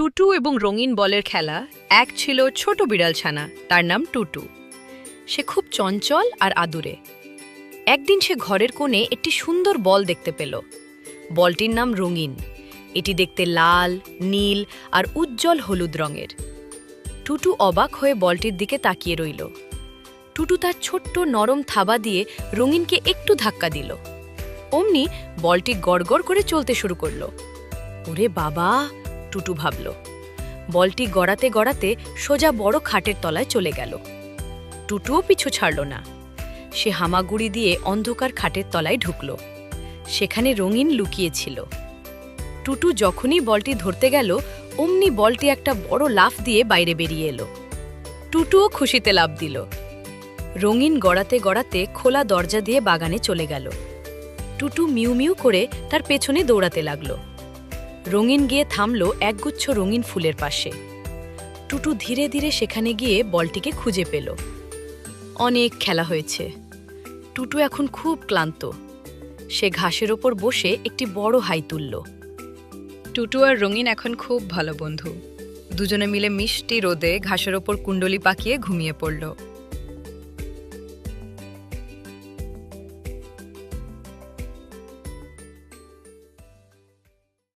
টুটু এবং রঙিন বলের খেলা এক ছিল ছোট বিড়াল ছানা তার নাম টুটু। সে খুব চঞ্চল আর আদুরে। একদিন সে ঘরের কোণে একটি সুন্দর বল দেখতে পেল। বলটির নাম রঙিন। এটি দেখতে লাল, নীল আর উজ্জ্বল হলুদ রঙের। টুটু অবাক হয়ে বলটির দিকে তাকিয়ে রইল। টুটু তার ছোট্ট নরম থাবা দিয়ে রঙিনকে একটু ধাক্কা দিল। অমনি বলটি গড়গড় করে চলতে শুরু করল। ওরে বাবা! টুটু ভাবল। বলটি গড়াতে গড়াতে সোজা বড় খাটের তলায় চলে গেল। টুটুও পিছু ছাড়ল না। সে হামাগুড়ি দিয়ে অন্ধকার খাটের তলায় ঢুকল। সেখানে রঙিন লুকিয়েছিল। টুটু যখনই বলটি ধরতে গেল, অমনি বলটি একটা বড় লাফ দিয়ে বাইরে বেরিয়ে এলো। টুটুও খুশিতে লাফ দিল। রঙিন গড়াতে গড়াতে খোলা দরজা দিয়ে বাগানে চলে গেল। টুটু মিউ মিউ করে তার পেছনে দৌড়াতে লাগল। রঙিন গিয়ে থামল একগুচ্ছ রঙিন ফুলের পাশে। টুটু ধীরে ধীরে সেখানে গিয়ে বলটিকে খুঁজে পেল। অনেক খেলা হয়েছে। টুটু এখন খুব ক্লান্ত। সে ঘাসের ওপর বসে একটি বড় হাই তুলল। টুটু আর রঙিন এখন খুব ভালো বন্ধু। দুজনে মিলে মিষ্টি রোদে ঘাসের ওপর কুণ্ডলি পাকিয়ে ঘুমিয়ে পড়ল।